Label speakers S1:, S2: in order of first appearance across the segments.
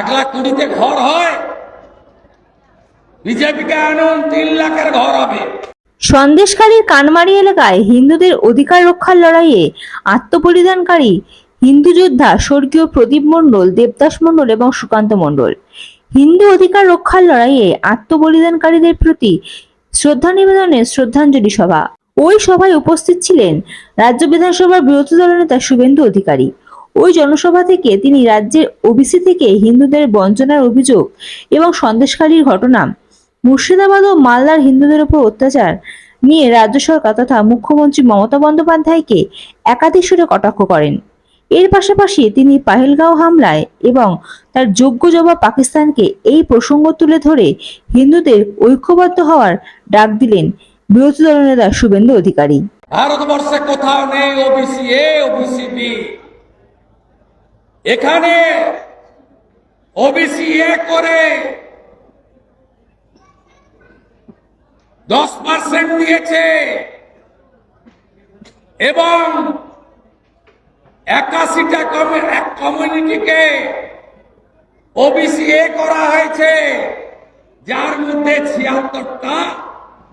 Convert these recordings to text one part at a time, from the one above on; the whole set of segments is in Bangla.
S1: এক লাখ কুড়িতে ঘর হয় বিজেপিকে আনুন তিন লাখের ঘর হবে।
S2: সন্দেশখালীর কানমারি এলাকায় হিন্দুদের অধিকার রক্ষার লড়াইয়ে আত্মবলিদানকারী হিন্দু যোদ্ধা স্বর্গীয় প্রদীপ মণ্ডল, দেবদাস মণ্ডল এবং সুকান্ত মণ্ডল। হিন্দু অধিকার রক্ষার লড়াইয়ে আত্মবলিদানকারীদের প্রতি শ্রদ্ধা নিবেদনের শ্রদ্ধাঞ্জলি সভা। ওই সভায় উপস্থিত ছিলেন রাজ্য বিধানসভার বিরোধী দলনেতা শুভেন্দু অধিকারী। ওই জনসভা থেকে তিনি রাজ্যের ওবিসি থেকে হিন্দুদের বঞ্চনার অভিযোগ এবং সন্দেশকারীর ঘটনা। মুর্শিদাবাদ ও মালদার হিন্দুদের উপর অত্যাচার নিয়ে রাজ্য সরকার তথা মুখ্যমন্ত্রী মমতা বন্দ্যোপাধ্যায়কে একাধিক সুরে কটাক্ষ করেন। এর পাশাপাশি তিনি পাহেলগাঁও হামলায় এবং তার যোগ্য জবাব পাকিস্তানকে এই প্রসঙ্গ তুলে ধরে হিন্দুদের ঐক্যবদ্ধ হওয়ার ডাক দিলেন বিরোধী দলনেতা শুভেন্দু অধিকারী।
S1: ভারতবর্ষে কোথাও নেই ওবিসি এ ওবিসি বি এখানে ওবিসি এ করে দশ পার্সেন্ট দিয়েছে এবং একাশিটা এক কমিউনিটিকে ওবিসি এ করা হয়েছে, যার মধ্যে ছিয়াত্তরটা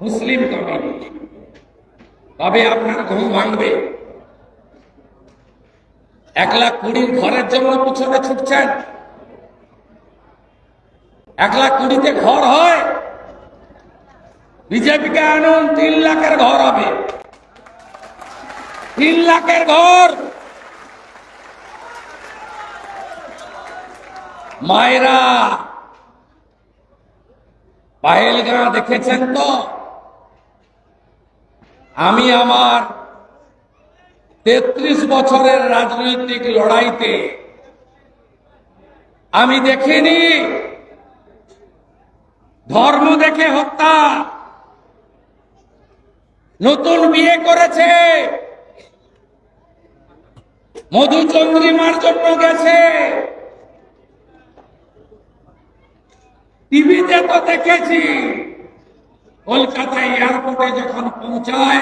S1: মুসলিম কমিউনিটি তবে আপনার ঘুম ভাঙবে। এক লাখ কুড়ির ঘরের জন্য পিছনে ছুটছেন। এক লাখ কুড়িতে ঘর হয় বিজেপিকে আনুন তিন লাখের ঘর হবে। তিন লাখের ঘর। মায়েরা পায়েলগাঁ দেখেছেন তো? আমি আমার তেত্রিশ বছরের রাজনৈতিক লড়াইতে আমি দেখিনি। ধর্ম দেখে হত্যা। নতুন বিয়ে করেছে। মধুচন্দ্রিমার জন্য গেছে। টিভিতে তো দেখেছি। কলকাতা এয়ারপোর্টে যখন পৌঁছায়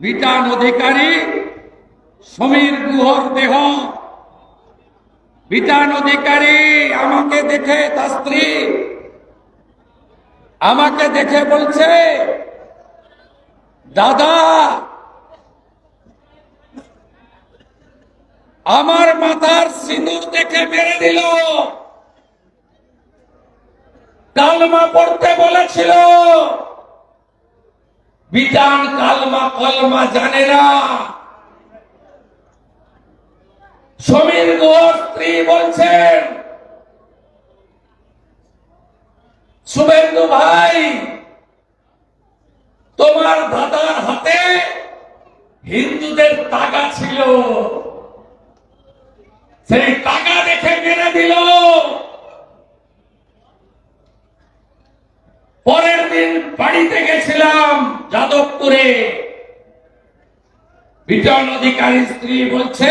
S1: বিটান অধিকারী সমীর গুহর দেহ। বিটান অধিকারী আমাকে দেখে, তার স্ত্রী আমাকে দেখে বলছে, দাদা, আমার মাথার সিঁদুর দেখে মেরে দিল। কালমা পড়তে বলেছিল। বিধান কালমা কলমা জানে না। সমীর গোর স্ত্রী বলছেন শুভেন্দু ভাই, তোমার দাদার হাতে হিন্দুদের টাকা ছিল। সেই টাকা দেখে মেরে দিল। পরের দিন বাড়িতে গেছিলাম যাদবপুরে। বিজন অধিকারী স্ত্রী বলছে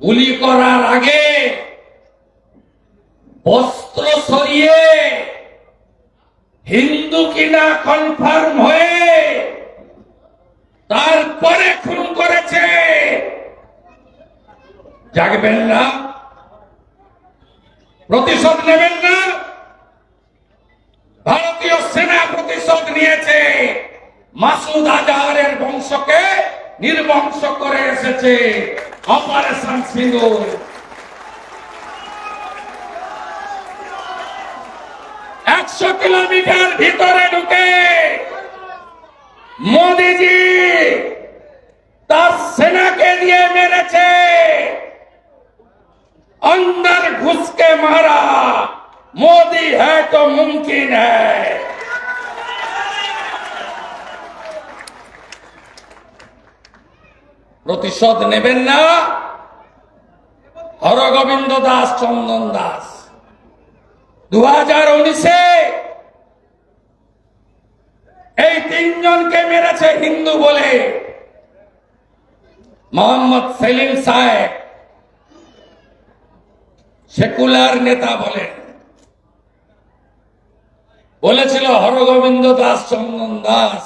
S1: গুলি করার আগে বস্ত্র সরিয়ে হিন্দু কিনা কনফার্ম হয়ে তারপরে খুন করেছে। জাগবেন না। প্রতিশোধ নেবেন না। ভারতীয় সেনা প্রতিশোধ নিয়েছে। মাসুদ আজহারের বংশকে নির্বংশ করে এসেছে। অপারেশন সিঁদুর একশো কিলোমিটার ভিতরে ঢুকে মোদিজি তার সেনাকে দিয়ে মেরেছে अंदर घुस के मारा मोदी है तो मुमकिन है প্রতিশোধ নেবেন না। হরগোবিন্দ দাস, চন্দন দাস। দু হাজার উনিশে এই তিনজনকে মেরেছে হিন্দু বলে। মোহাম্মদ সেলিম সাহেব, সেকুলার নেতা বলেন বলেছিল, হরগোবিন্দ দাস, চন্দন দাস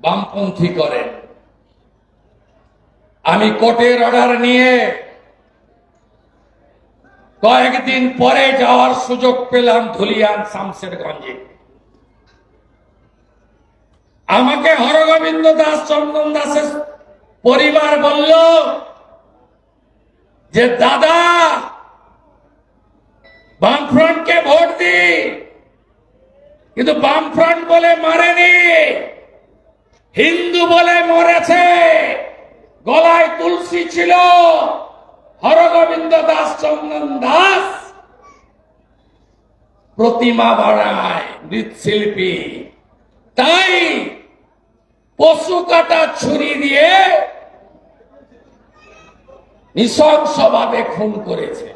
S1: বামপন্থী করেন। আমি কোর্টের অর্ডার নিয়ে কয়েকদিন পরে যাওয়ার সুযোগ পেলাম ধুলিয়ান শামশেরগঞ্জে। আমাকে হরগোবিন্দ দাস, চন্দন দাসের পরিবার বলল যে, দাদা, বামফ্রন্টকে ভোট দি, কিন্তু বামফ্রন্ট বলে মারেনি, হিন্দু বলে মরেছে। গলায় তুলসী ছিল। হরগোবিন্দ দাস চন্দন দাস প্রতিমা বাড়ায় মৃৎশিল্পী। তাই পশু কাটা ছুরি দিয়ে নৃশংসভাবে খুন করেছে।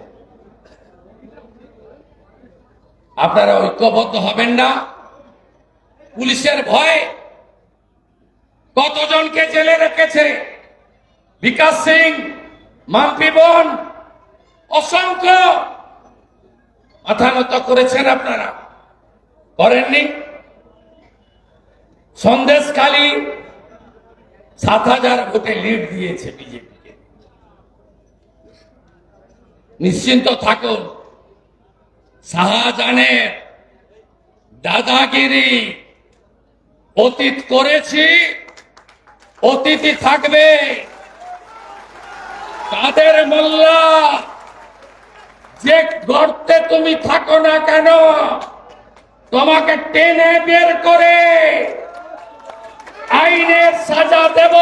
S1: আপনারা ঐক্যবদ্ধ হবেন না। পুলিশের ভয় কতজনকে জেলে রেখেছে? বিকাশ সিং, মাম্পি বোন, অসংখ্য। মাথানত করেছেন আপনারা। করেননি? সন্দেশখালী সাত হাজার ভোটে লিড দিয়েছে বিজেপিকে। নিশ্চিন্ত থাকুন, শাহজাহানের দাদাগিরি অতীত করেছি, অতীতই থাকবে। তাদের মোল্লা, যে গর্তে তুমি থাকো না কেন, তোমাকে টেনে বের করে আইনের সাজা দেব।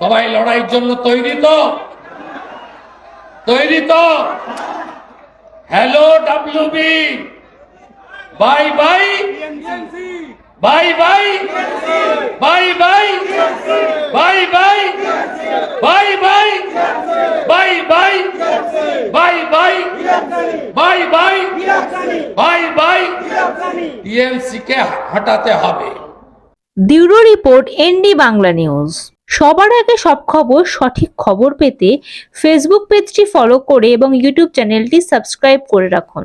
S1: সবাই লড়াইয়ের জন্য তৈরি তো? তৈরি তো? Hello WB bye bye bye bye bye bye bye bye bye bye bye bye bye bye bye bye bye bye TMC কে হটাতে হবে
S2: bureau report ND Bangla news সবার আগে সব খবর সঠিক খবর পেতে ফেসবুক পেজটি ফলো করে এবং ইউটিউব চ্যানেলটি সাবস্ক্রাইব করে রাখুন